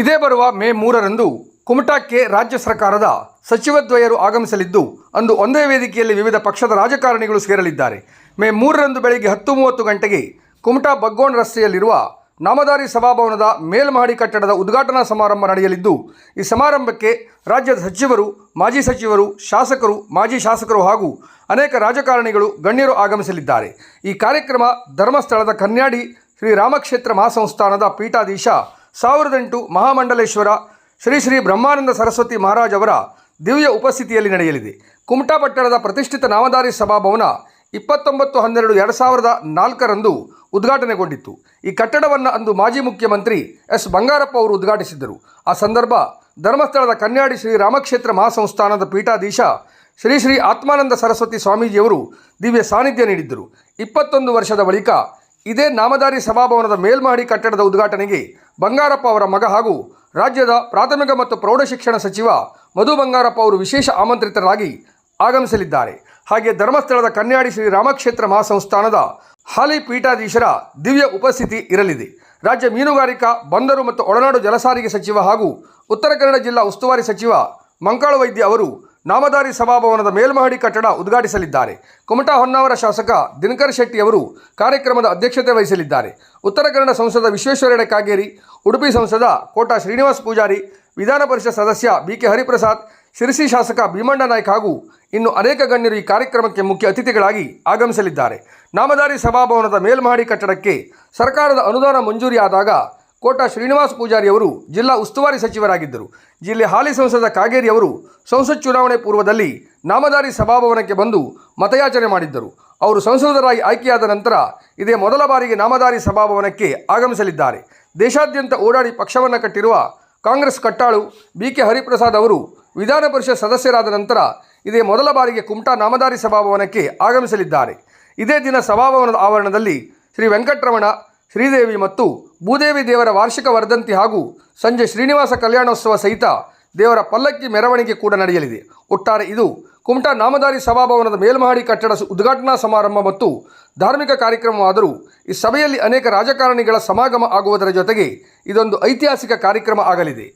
ಇದೇ ಬರುವ ಮೇ ಮೂರರಂದು ಕುಮಟಾಕ್ಕೆ ರಾಜ್ಯ ಸರ್ಕಾರದ ಸಚಿವದ್ವಯರು ಆಗಮಿಸಲಿದ್ದು, ಅಂದು ಒಂದೇ ವೇದಿಕೆಯಲ್ಲಿ ವಿವಿಧ ಪಕ್ಷದ ರಾಜಕಾರಣಿಗಳು ಸೇರಲಿದ್ದಾರೆ. ಮೇ ಮೂರರಂದು ಬೆಳಗ್ಗೆ ಹತ್ತು ಮೂವತ್ತು ಗಂಟೆಗೆ ಕುಮಟಾ ಬಗ್ಗೋಣ್ ರಸ್ತೆಯಲ್ಲಿರುವ ನಾಮದಾರಿ ಸಭಾಭವನದ ಮೇಲ್ಮಹಡಿ ಕಟ್ಟಡದ ಉದ್ಘಾಟನಾ ಸಮಾರಂಭ ನಡೆಯಲಿದ್ದು, ಈ ಸಮಾರಂಭಕ್ಕೆ ರಾಜ್ಯದ ಸಚಿವರು, ಮಾಜಿ ಸಚಿವರು, ಶಾಸಕರು, ಮಾಜಿ ಶಾಸಕರು ಹಾಗೂ ಅನೇಕ ರಾಜಕಾರಣಿಗಳು ಗಣ್ಯರು ಆಗಮಿಸಲಿದ್ದಾರೆ. ಈ ಕಾರ್ಯಕ್ರಮ ಧರ್ಮಸ್ಥಳದ ಕನ್ಯಾಡಿ ಶ್ರೀ ರಾಮಕ್ಷೇತ್ರ ಮಹಾಸಂಸ್ಥಾನದ ಪೀಠಾಧೀಶ ಸಾವಿರದ ಎಂಟು ಮಹಾಮಂಡಲೇಶ್ವರ ಶ್ರೀ ಶ್ರೀ ಬ್ರಹ್ಮಾನಂದ ಸರಸ್ವತಿ ಮಹಾರಾಜ್ ಅವರ ದಿವ್ಯ ಉಪಸ್ಥಿತಿಯಲ್ಲಿ ನಡೆಯಲಿದೆ. ಕುಮಟಾ ಪಟ್ಟಣದ ಪ್ರತಿಷ್ಠಿತ ನಾಮಧಾರಿ ಸಭಾಭವನ ಇಪ್ಪತ್ತೊಂಬತ್ತು ಹನ್ನೆರಡು ಎರಡು ಸಾವಿರದ ನಾಲ್ಕರಂದು ಉದ್ಘಾಟನೆಗೊಂಡಿತ್ತು. ಈ ಕಟ್ಟಡವನ್ನು ಅಂದು ಮಾಜಿ ಮುಖ್ಯಮಂತ್ರಿ ಎಸ್. ಬಂಗಾರಪ್ಪ ಅವರು ಉದ್ಘಾಟಿಸಿದ್ದರು. ಆ ಸಂದರ್ಭ ಧರ್ಮಸ್ಥಳದ ಕನ್ಯಾಡಿ ಶ್ರೀ ರಾಮಕ್ಷೇತ್ರ ಮಹಾಸಂಸ್ಥಾನದ ಪೀಠಾಧೀಶ ಶ್ರೀ ಶ್ರೀ ಆತ್ಮಾನಂದ ಸರಸ್ವತಿ ಸ್ವಾಮೀಜಿಯವರು ದಿವ್ಯ ಸಾನ್ನಿಧ್ಯ ನೀಡಿದ್ದರು. ಇಪ್ಪತ್ತೊಂದು ವರ್ಷದ ಬಳಿಕ ಇದೇ ನಾಮಧಾರಿ ಸಭಾಭವನದ ಮೇಲ್ಮಹಡಿ ಕಟ್ಟಡದ ಉದ್ಘಾಟನೆಗೆ ಬಂಗಾರಪ್ಪ ಅವರ ಮಗ ಹಾಗೂ ರಾಜ್ಯದ ಪ್ರಾಥಮಿಕ ಮತ್ತು ಪ್ರೌಢಶಿಕ್ಷಣ ಸಚಿವ ಮಧು ಬಂಗಾರಪ್ಪ ಅವರು ವಿಶೇಷ ಆಮಂತ್ರಿತರಾಗಿ ಆಗಮಿಸಲಿದ್ದಾರೆ. ಹಾಗೆ ಧರ್ಮಸ್ಥಳದ ಕನ್ಯಾಡಿ ಶ್ರೀ ರಾಮಕ್ಷೇತ್ರ ಮಹಾಸಂಸ್ಥಾನದ ಹಾಲಿ ಪೀಠಾಧೀಶರ ದಿವ್ಯ ಉಪಸ್ಥಿತಿ ಇರಲಿದೆ. ರಾಜ್ಯ ಮೀನುಗಾರಿಕಾ, ಬಂದರು ಮತ್ತು ಒಳನಾಡು ಜಲಸಾರಿಗೆ ಸಚಿವ ಹಾಗೂ ಉತ್ತರ ಕನ್ನಡ ಜಿಲ್ಲಾ ಉಸ್ತುವಾರಿ ಸಚಿವ ಮಂಕಾಳ ವೈದ್ಯ ಅವರು ನಾಮದಾರಿ ಸಭಾಭವನದ ಮೇಲ್ಮಹಡಿ ಕಟ್ಟಡ ಉದ್ಘಾಟಿಸಲಿದ್ದಾರೆ. ಕುಮಟಾ ಹೊನ್ನಾವರ ಶಾಸಕ ದಿನಕರ್ ಶೆಟ್ಟಿ ಅವರು ಕಾರ್ಯಕ್ರಮದ ಅಧ್ಯಕ್ಷತೆ ವಹಿಸಲಿದ್ದಾರೆ. ಉತ್ತರ ಕನ್ನಡ ಸಂಸದ ವಿಶ್ವೇಶ್ವರಯ್ಯ ಕಾಗೇರಿ, ಉಡುಪಿ ಸಂಸದ ಕೋಟಾ ಶ್ರೀನಿವಾಸ್ ಪೂಜಾರಿ, ವಿಧಾನ ಪರಿಷತ್ ಸದಸ್ಯ ಬಿ ಕೆ ಹರಿಪ್ರಸಾದ್, ಶಿರಸಿ ಶಾಸಕ ಭೀಮಣ್ಣ ನಾಯ್ಕ ಹಾಗೂ ಇನ್ನು ಅನೇಕ ಗಣ್ಯರು ಈ ಕಾರ್ಯಕ್ರಮಕ್ಕೆ ಮುಖ್ಯ ಅತಿಥಿಗಳಾಗಿ ಆಗಮಿಸಲಿದ್ದಾರೆ. ನಾಮಧಾರಿ ಸಭಾಭವನದ ಮೇಲ್ಮಹಡಿ ಕಟ್ಟಡಕ್ಕೆ ಸರ್ಕಾರದ ಅನುದಾನ ಮಂಜೂರಿಯಾದಾಗ ಕೋಟಾ ಶ್ರೀನಿವಾಸ್ ಪೂಜಾರಿ ಅವರು ಜಿಲ್ಲಾ ಉಸ್ತುವಾರಿ ಸಚಿವರಾಗಿದ್ದರು. ಜಿಲ್ಲೆ ಹಾಲಿ ಸಂಸದ ಕಾಗೇರಿ ಅವರು ಸಂಸತ್ ಚುನಾವಣೆ ಪೂರ್ವದಲ್ಲಿ ನಾಮದಾರಿ ಸಭಾಭವನಕ್ಕೆ ಬಂದು ಮತಯಾಚನೆ ಮಾಡಿದ್ದರು. ಅವರು ಸಂಸದರಾಗಿ ಆಯ್ಕೆಯಾದ ನಂತರ ಇದೇ ಮೊದಲ ಬಾರಿಗೆ ನಾಮದಾರಿ ಸಭಾಭವನಕ್ಕೆ ಆಗಮಿಸಲಿದ್ದಾರೆ. ದೇಶಾದ್ಯಂತ ಓಡಾಡಿ ಪಕ್ಷವನ್ನು ಕಟ್ಟಿರುವ ಕಾಂಗ್ರೆಸ್ ಕಟ್ಟಾಳು ಬಿ ಕೆ ಹರಿಪ್ರಸಾದ್ ಅವರು ವಿಧಾನ ಪರಿಷತ್ ಸದಸ್ಯರಾದ ನಂತರ ಇದೇ ಮೊದಲ ಬಾರಿಗೆ ಕುಮಟಾ ನಾಮದಾರಿ ಸಭಾಭವನಕ್ಕೆ ಆಗಮಿಸಲಿದ್ದಾರೆ. ಇದೇ ದಿನ ಸಭಾಭವನದ ಆವರಣದಲ್ಲಿ ಶ್ರೀ ವೆಂಕಟರಮಣ ಶ್ರೀದೇವಿ ಮತ್ತು ಭೂದೇವಿ ದೇವರ ವಾರ್ಷಿಕ ವರ್ಧಂತಿ ಹಾಗೂ ಸಂಜೆ ಶ್ರೀನಿವಾಸ ಕಲ್ಯಾಣೋತ್ಸವ ಸಹಿತ ದೇವರ ಪಲ್ಲಕ್ಕಿ ಮೆರವಣಿಗೆ ಕೂಡ ನಡೆಯಲಿದೆ. ಒಟ್ಟಾರೆ ಇದು ಕುಮಟಾ ನಾಮದಾರಿ ಸಭಾಭವನದ ಮೇಲ್ಮಹಡಿ ಕಟ್ಟಡ ಉದ್ಘಾಟನಾ ಸಮಾರಂಭ ಮತ್ತು ಧಾರ್ಮಿಕ ಕಾರ್ಯಕ್ರಮವಾದರೂ ಈ ಸಭೆಯಲ್ಲಿ ಅನೇಕ ರಾಜಕಾರಣಿಗಳ ಸಮಾಗಮ ಆಗುವುದರ ಜೊತೆಗೆ ಇದೊಂದು ಐತಿಹಾಸಿಕ ಕಾರ್ಯಕ್ರಮ ಆಗಲಿದೆ.